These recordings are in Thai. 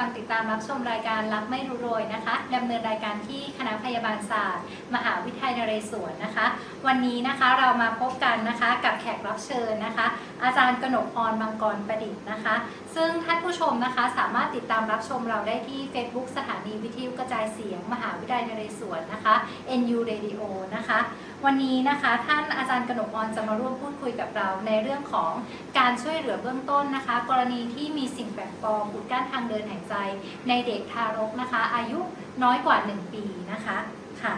ังติดตามรับชมรายการรับไม่รู้โรยนะคะดำเนินรายการที่คณะพยาบาลศาสตร์ มหาวิทยาลัยนเรศวรนะคะ วันนี้นะคะเรามาพบกันนะคะกับแขกรับเชิญนะคะ อาจารย์กนกพรมังกรประดิษฐ์นะคะ ซึ่งท่านผู้ชมนะคะสามารถติดตามรับชมเราได้ที่ Facebook สถานีวิทยุกระจายเสียง มหาวิทยาลัยนเรศวรนะคะ NU Radio นะคะ วันนี้นะคะท่านอาจารย์กนกพรจะมาร่วมพูดคุยกับเราในเรื่องของการช่วยเหลือเบื้องต้นนะคะ กรณีที่มีสิ่งแปลกปลอมอุดกั้นทางเดินหายใจ ในเด็กทารกนะคะ อายุน้อยกว่า 1 ปีนะคะค่ะ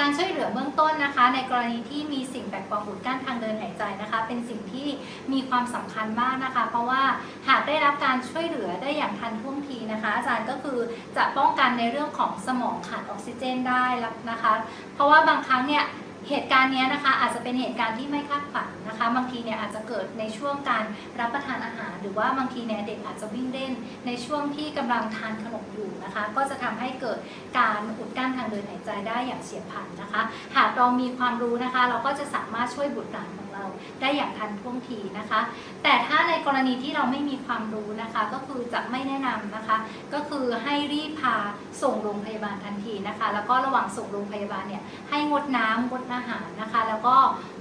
การช่วยเหลือเบื้องต้นนะคะ ในกรณีที่มีสิ่งแปลกปลอมอุดกั้นทางเดินหายใจนะคะ เป็นสิ่งที่มีความสำคัญมากนะคะ เพราะว่าหากได้รับการช่วยเหลือได้อย่างทันท่วงทีนะคะ อาจารย์ก็คือจะป้องกันในเรื่องของสมองขาดออกซิเจนได้ล้วนะคะ เพราะว่าบางครั้งเนี่ยเหตุการณ์เนี้ยนะคะอาจจะเป็นเหตุการณ์ที่ไม่คาดฝันนะคะ บางทีเนี่ยอาจจะเกิดในช่วงการรับประทานอาหาร หรือว่าบางทีเนี่ยเด็กอาจจะวิ่งเล่นในช่วงที่กำลังทานขนมอยู่ นะคะ ก็จะทำให้เกิดการอุดกั้นทางเดินหายใจได้อย่างเฉียบพลันนะคะ หากเรามีความรู้นะคะ เราก็จะสามารถช่วยบุตรหลานของเราได้อย่างทันท่วงทีนะคะ แต่ถ้าในกรณีที่เราไม่มีความรู้นะคะ ก็คือจะไม่แนะนำนะคะ ก็คือให้รีบพาส่งโรงพยาบาลทันทีนะคะ แล้วก็ระหว่างส่งโรงพยาบาลเนี่ยให้งดน้ำงดอาหารนะคะ แล้วก็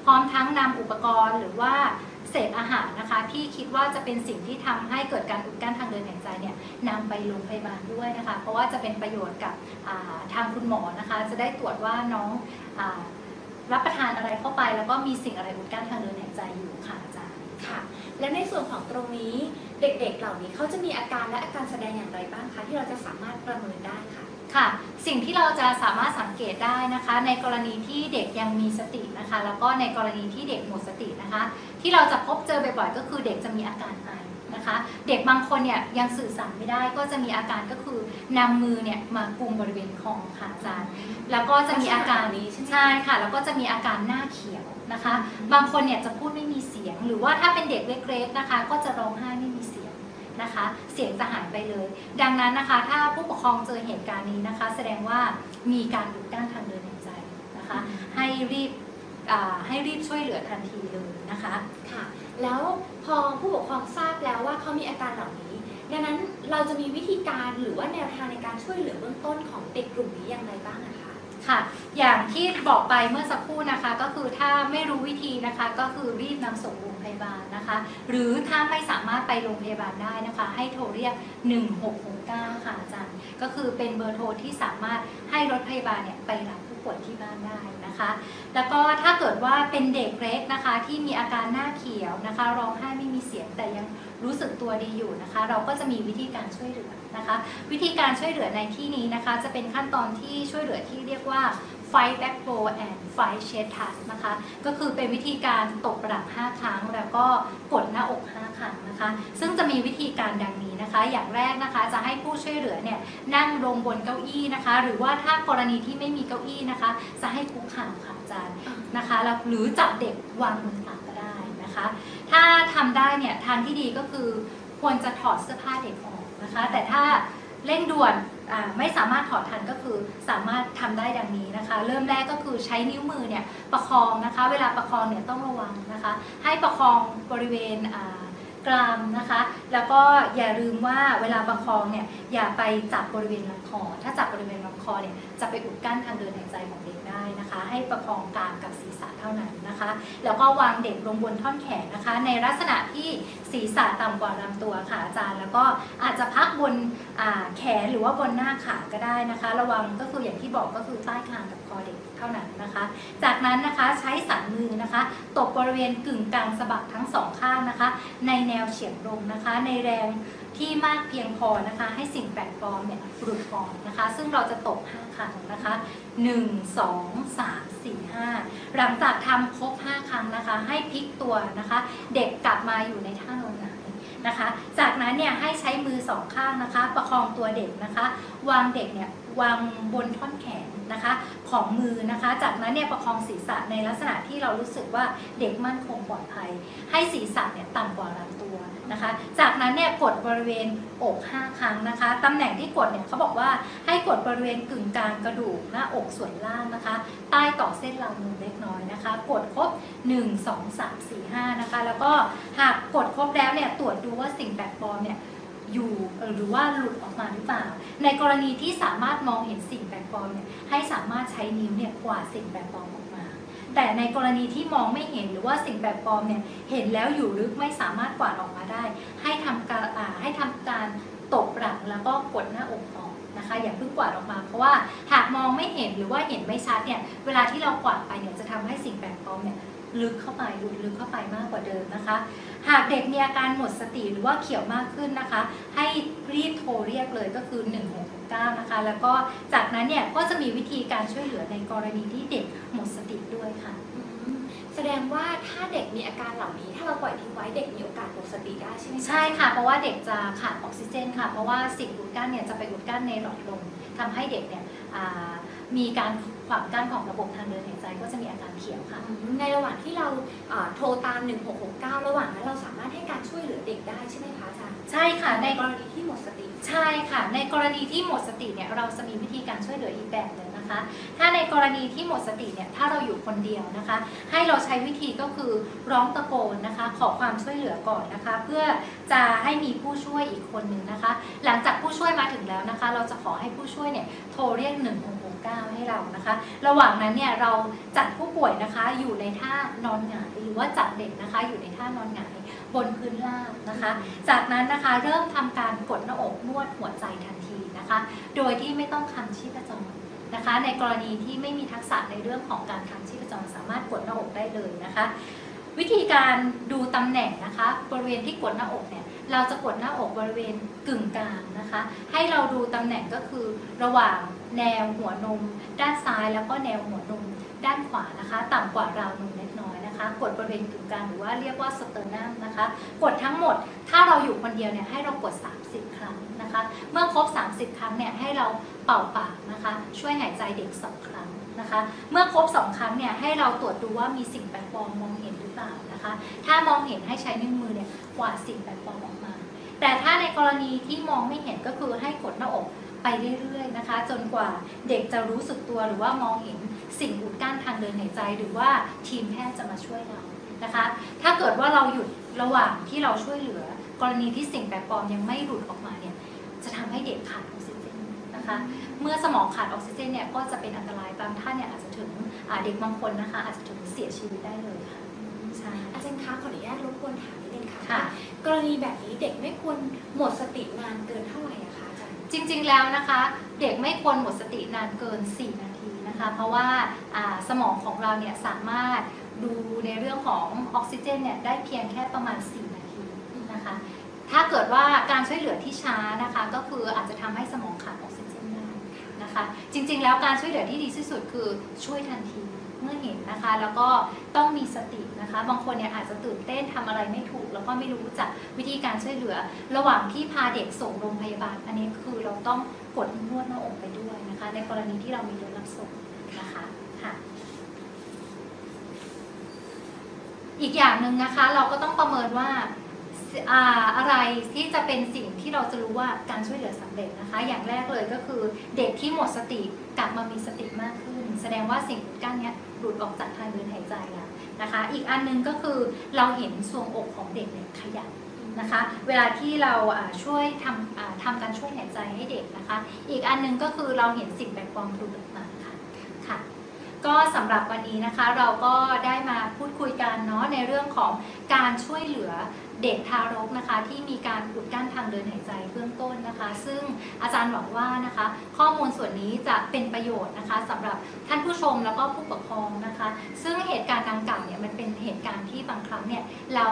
พร้อมทั้งนำอุปกรณ์หรือว่า เศษอาหารนะคะ ที่คิดว่าจะเป็นสิ่งที่ทำให้เกิดการอุดกั้นทางเดินหายใจเนี่ยนำไปโรงพยาบาลด้วยนะคะ เพราะว่าจะเป็นประโยชน์กับอ่าทางคุณหมอนะคะ จะได้ตรวจว่าน้องอารับประทานอะไรเข้าไป แล้วก็มีสิ่งอะไรอุดกั้นทางเดินหายใจอยู่ค่ะอาจารย์ค่ะและในส่วนของตรงนี้เด็กๆ เหล่านี้เขาจะมีอาการและอาการแสดงอย่างไรบ้างคะที่เราจะสามารถประเมินได้ค่ะค่ะ สิ่งที่เราจะสามารถสังเกตได้นะคะ ในกรณีที่เด็กยังมีสตินะคะ แล้วก็ในกรณีที่เด็กหมดสตินะคะ ที่เราจะพบเจอบ่อยๆ ก็คือเด็กจะมีอาการไอนะคะ เด็กบางคนเนี่ยยังสื่อสารไม่ได้ก็จะมีอาการก็คือนำมือเนี่ยมากุมบริเวณคอค่ะอาจารย์ แล้วก็จะมีอาการลักษณะนี้ใช่ไหมใช่ค่ะ แล้วก็จะมีอาการหน้าเขียวนะคะ บางคนเนี่ยจะพูดไม่มีเสียง หรือว่าถ้าเป็นเด็กเล็กๆนะคะ ก็จะร้องไห้ไม่มีเสียงนะคะ เสียงจะหายไปเลย ดังนั้นนะคะ ถ้าผู้ปกครองเจอเหตุการณ์นี้นะคะ แสดงว่ามีการอุดกั้นทางเดินหายใจนะคะ ให้รีบอ่า ให้รีบช่วยเหลือทันทีเลยนะคะค่ะ แล้วพอผู้ปกครองทราบแล้วว่าเขามีอาการเหล่านี้ ดังนั้นเราจะมีวิธีการหรือว่าแนวทางในการช่วยเหลือเบื้องต้นของเด็กกลุ่มนี้อย่างไรบ้างนะคะค่ะ อย่างที่บอกไปเมื่อสักครู่นะคะ ก็คือถ้าไม่รู้วิธีนะคะ ก็คือรีบนำส่งโรงพยาบาลนะคะ หรือถ้าไม่สามารถไปโรงพยาบาลได้นะคะ ให้โทรเรียก 1669 ค่ะอาจารย์ ก็คือเป็นเบอร์โทรที่สามารถให้รถพยาบาลเนี่ยไปรับผู้ป่วยที่บ้านได้ นะคะ แล้วก็ถ้าเกิดว่าเป็นเด็กเล็กนะคะที่มีอาการหน้าเขียวนะคะร้องไห้ไม่มีเสียงแต่ยังรู้สึกตัวดีอยู่นะคะ เราก็จะมีวิธีการช่วยเหลือนะคะ วิธีการช่วยเหลือในที่นี้นะคะ จะเป็นขั้นตอนที่ช่วยเหลือที่เรียกว่า fight back blow and fight chest thrust นะคะ ก็คือเป็นวิธีการตบหลัง5ครั้ง แล้วก็กดหน้าอก 5 ครั้งนะคะ ซึ่งจะมีวิธีการดังนี้นะคะ อย่างแรกนะคะจะให้ผู้ช่วยเหลือเนี่ยนั่งลงบนเก้าอี้นะคะ หรือว่าถ้ากรณีที่ไม่มีเก้าอี้นะคะ จะให้คุกเข่าค่ะอาจารย์นะคะแล้วหรือจับเด็กวางมือตักก็ได้นะคะ ถ้าทำได้เนี่ยทางที่ดีก็คือควรจะถอดเสื้อผ้าเด็กออกนะคะ แต่ถ้าเร่งด่วน ไม่สามารถถอดทันก็คือสามารถทำได้ดังนี้นะคะ เริ่มแรกก็คือใช้นิ้วมือเนี่ยประคองนะคะ เวลาประคองเนี่ยต้องระวังนะคะ ให้ประคองบริเวณกรามนะคะ แล้วก็อย่าลืมว่าเวลาประคองเนี่ยอย่าไปจับบริเวณลำคอ ถ้าจับบริเวณลำคอเนี่ยจะไปอุดกั้นทางเดินหายใจของเด็ก นะคะ ให้ประคองกรามกับศีรษะเท่านั้นนะคะ แล้วก็วางเด็กลงบนท่อนแขนนะคะ ในลักษณะที่ศีรษะต่ำกว่าลำตัวค่ะอาจารย์ แล้วก็อาจจะพักบนแขนหรือว่าบนหน้าขาก็ได้นะคะ ระวังก็คืออย่างที่บอกก็คือใต้คางกับคอเด็กเท่านั้นนะคะ จากนั้นนะคะใช้สันมือนะคะตบบริเวณกึ่งกลางสะบักทั้งสองข้างนะคะ ในแนวเฉียงตรงนะคะ ในแรง ที่มากเพียงพอนะคะ ให้สิ่งแปลกปลอมเนี่ยหลุดออกนะคะ ซึ่งเราจะตบ5ครั้งนะคะ 1 2 3 4 5 หลังจากทำครบ 5 ครั้งนะคะ ให้พลิกตัวนะคะ เด็กกลับมาอยู่ในท่านอนหงายนะคะ จากนั้นเนี่ยให้ใช้มือสองข้างนะคะ ประคองตัวเด็กนะคะ วางเด็กเนี่ยวางบนท่อนแขน นะคะของมือนะคะ จากนั้นเนี่ยประคองศีรษะในลักษณะที่เรารู้สึกว่าเด็กมั่นคงปลอดภัย ให้ศีรษะเนี่ยต่ำกว่าลำตัวนะคะ จากนั้นเนี่ยกดบริเวณอก 5 ครั้งนะคะตำแหน่งที่กดเนี่ยเขาบอกว่าให้กดบริเวณกึ่งกลางกระดูกหน้าอกส่วนล่างนะคะ ใต้ต่อเส้นราวนมเล็กน้อยนะคะ กดครบ 1 2 3 4 5นะคะ แล้วก็หากกดครบแล้วเนี่ยตรวจดูว่าสิ่งแปลกปลอมเนี่ย อยู่หรือว่าหลุดออกมาหรือเปล่า ในกรณีที่สามารถมองเห็นสิ่งแปลกปลอมเนี่ยให้สามารถใช้นิ้วเนี่ยกวาดสิ่งแปลกปลอมออกมา แต่ในกรณีที่มองไม่เห็นหรือว่าสิ่งแปลกปลอมเนี่ยเห็นแล้วอยู่ลึกไม่สามารถกวาดออกมาได้ ให้ทำการให้ทำการตบหลังแล้วก็กดหน้าอกออกนะคะอย่าเพิ่งกวาดออกมาเพราะว่าหากมองไม่เห็นหรือว่าเห็นไม่ชัดเนี่ยเวลาที่เรากวาดไปเนี่ยจะทำให้สิ่งแปลกปลอมเนี่ย ลึกเข้าไปหลุดลึกเข้าไปมากกว่าเดิมนะคะ หากเด็กมีอาการหมดสติหรือว่าเขียวมากขึ้นนะคะ ให้รีบโทรเรียกเลยก็คือ 1669 นะคะ แล้วก็จากนั้นเนี่ยก็จะมีวิธีการช่วยเหลือในกรณีที่เด็กหมดสติด้วยค่ะอืมแสดงว่าถ้าเด็กมีอาการเหล่านี้ ถ้าเราปล่อยทิ้งไว้เด็กมีโอกาสหมดสติได้ใช่ไหมคะใช่ค่ะ เพราะว่าเด็กจะขาดออกซิเจนค่ะ เพราะว่าสิ่งอุดกั้นเนี่ยจะไปอุดกั้นในหลอดลมทำให้เด็กเนี่ยอ่ามีการ ขวางกั้นของระบบทางเดินหายใจก็จะมีอาการเขียวค่ะอืมในระหว่างที่เราเอ่อโทรตาม 1669 ระหว่างนั้นเราสามารถให้การช่วยเหลือเด็กได้ใช่ไหมคะอาจารย์ ใช่ค่ะ ในในกรณีที่หมดสติ ใช่ค่ะ ในกรณีที่หมดสติเนี่ยเราจะมีวิธีการช่วยเหลืออีกแบบหนึ่ง นะคะ ถ้าในกรณีที่หมดสติเนี่ยถ้าเราอยู่คนเดียวนะคะ ให้เราใช้วิธีก็คือร้องตะโกนนะคะ ขอความช่วยเหลือก่อนนะคะ เพื่อจะให้มีผู้ช่วยอีกคนหนึ่งนะคะ หลังจากผู้ช่วยมาถึงแล้วนะคะ เราจะขอให้ผู้ช่วยเนี่ยโทรเรียก1669ให้เรานะคะ ระหว่างนั้นเนี่ยเราจัดผู้ป่วยนะคะอยู่ในท่านอนหงายหรือว่าจัดเด็กนะคะ อยู่ในท่านอนหงายบนพื้นราบนะคะ จากนั้นนะคะเริ่มทำการกดหน้าอกนวดหัวใจทันทีนะคะ โดยที่ไม่ต้องคันชีพจร นะคะ ในกรณีที่ไม่มีทักษะในเรื่องของการคันชีพจรสามารถกดหน้าอกได้เลยนะคะ วิธีการดูตำแหน่งนะคะ บริเวณที่กดหน้าอกเนี่ยเราจะกดหน้าอกบริเวณกึ่งกลางนะคะ ให้เราดูตำแหน่งก็คือระหว่างแนวหัวนม ด้านซ้ายแล้วก็แนวหัวนม ด้านขวานะคะ ต่ำกว่าราวนมเล็กน้อยนะคะ กดบริเวณกึ่งกลางหรือว่าเรียกว่าสเตอร์นัมนะคะ กดทั้งหมดถ้าเราอยู่คนเดียวเนี่ยให้เรากด 30 ครั้งนะคะ เมื่อครบ 30 ครั้งเนี่ยให้เราเป่าปากนะคะ ช่วยหายใจเด็ก 2 ครั้งนะคะ เมื่อครบ 2 ครั้งเนี่ยให้เราตรวจดูว่ามีสิ่งแปลกปลอมมองเห็นหรือเปล่านะคะ ถ้ามองเห็นให้ใช้นิ้วมือเนี่ยกวาดสิ่งแปลกปลอมออกมา แต่ถ้าในกรณีที่มองไม่เห็นก็คือให้กดหน้าอกไปเรื่อยๆนะคะ จนกว่าเด็กจะรู้สึกตัวหรือว่ามองเห็นสิ่งอุดกั้นทางเดินหายใจหรือว่าทีมแพทย์จะมาช่วยเรานะคะ ถ้าเกิดว่าเราหยุดระหว่างที่เราช่วยเหลือ กรณีที่สิ่งแปลกปลอมยังไม่หลุดออกมาเนี่ยจะทำให้เด็กขาดออกซิเจนนะคะ เมื่อสมองขาดออกซิเจนเนี่ยก็จะเป็นอันตรายบางท่านเนี่ยอาจจะถึงอ่าเด็กบางคนนะคะ อาจจะถึงเสียชีวิตได้เลยค่ะใช่อาจารย์คะขออนุญาตรบกวนถามนิดนึงค่ะค่ะ กรณีแบบนี้เด็กไม่ควรหมดสตินานเกินเท่าไหร่อะคะอาจารย์จริง ๆแล้วนะคะ เด็กไม่ควรหมดสตินานเกิน 4 นาทีนะคะ เพราะว่าอ่าสมองของเราเนี่ยสามารถดูในเรื่องของออกซิเจนเนี่ยได้เพียงแค่ประมาณ 4 นะคะ ถ้าเกิดว่าการช่วยเหลือที่ช้านะคะ ก็คืออาจจะทำให้สมองขาดออกซิเจนได้นะคะ จริงๆ แล้วการช่วยเหลือที่ดีที่สุดคือช่วยทันทีเมื่อเห็นนะคะ แล้วก็ต้องมีสตินะคะ บางคนเนี่ยอาจจะตื่นเต้นทำอะไรไม่ถูก แล้วก็ไม่รู้จักวิธีการช่วยเหลือ ระหว่างที่พาเด็กส่งโรงพยาบาล อันนี้คือเราต้องกดนวดหน้าอกไปด้วยนะคะ ในกรณีที่เรามีรถรับส่งนะคะค่ะอีกอย่างหนึ่งนะคะ เราก็ต้องประเมินว่า อะไรที่จะเป็นสิ่งที่เราจะรู้ว่าการช่วยเหลือสำเร็จนะคะ อย่างแรกเลยก็คือเด็กที่หมดสติกลับมามีสติมากขึ้น แสดงว่าสิ่งอุดกั้นเนี้ยหลุดออกจากทางเดินหายใจแล้วนะคะ อีกอันหนึงก็คือเราเห็นทรวงอกของเด็กเนี่ยขยับนะคะเวลาที่เราช่วยทำทำการช่วยหายใจให้เด็กนะคะ อีกอันหนึงก็คือเราเห็นสิ่งแปลกปลอมหลุดออกมาค่ะค่ะ ก็สำหรับวันนี้นะคะเราก็ได้มาพูดคุยกันเนาะในเรื่องของการช่วยเหลือเด็กทารกนะคะที่มีการอุดกั้นทางเดินหายใจเบื้องต้นนะคะ ซึ่งอาจารย์หวังว่านะคะ ข้อมูลส่วนนี้จะเป็นประโยชน์นะคะสำหรับท่านผู้ชมแล้วก็ผู้ปกครองนะคะ ซึ่งเหตุการณ์ดังกล่าวเนี่ยมันเป็นเหตุการณ์ที่บางครั้งเนี่ยเรา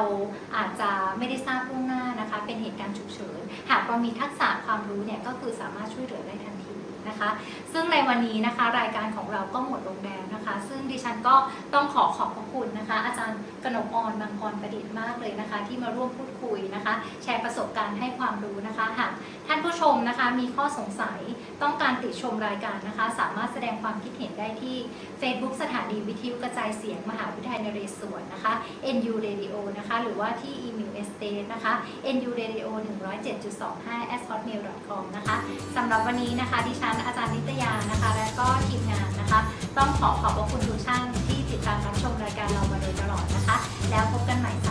อาจจะไม่ได้ทราบล่วงหน้านะคะ เป็นเหตุการณ์ฉุกเฉินหากเรามีทักษะความรู้เนี่ยก็คือสามารถช่วยเหลือได้ทันที นะคะ ซึ่งในวันนี้นะคะรายการของเราก็หมดลงแล้วนะคะ ซึ่งดิฉันก็ต้องขอขอบพระคุณนะคะ อาจารย์กนกออนบางกรประดิษฐ์มากเลยนะคะ ที่มาร่วมพูดคุยนะคะ แชร์ประสบการณ์ให้ความรู้นะคะหากท่านผู้ชมนะคะมีข้อสงสัยต้องการติชมรายการนะคะ สามารถแสดงความคิดเห็นได้ที่ Facebook สถานีวิทยุกระจายเสียงมหาวิทยาลัยนเรศวรนะคะ NU Radio นะคะ หรือว่าที่อีเมล s t a t e นะคะ NU Radio 107.25 s hotmail com นะคะสำหรับวันนี้นะคะดิฉันอาจารย์นิตยานะคะ และก็ทีมงานนะคะ ต้องขอขอบพระคุณทุกท่านที่ติดตามรับชมรายการเรามาโดยตลอดนะคะ แล้วพบกันใหม่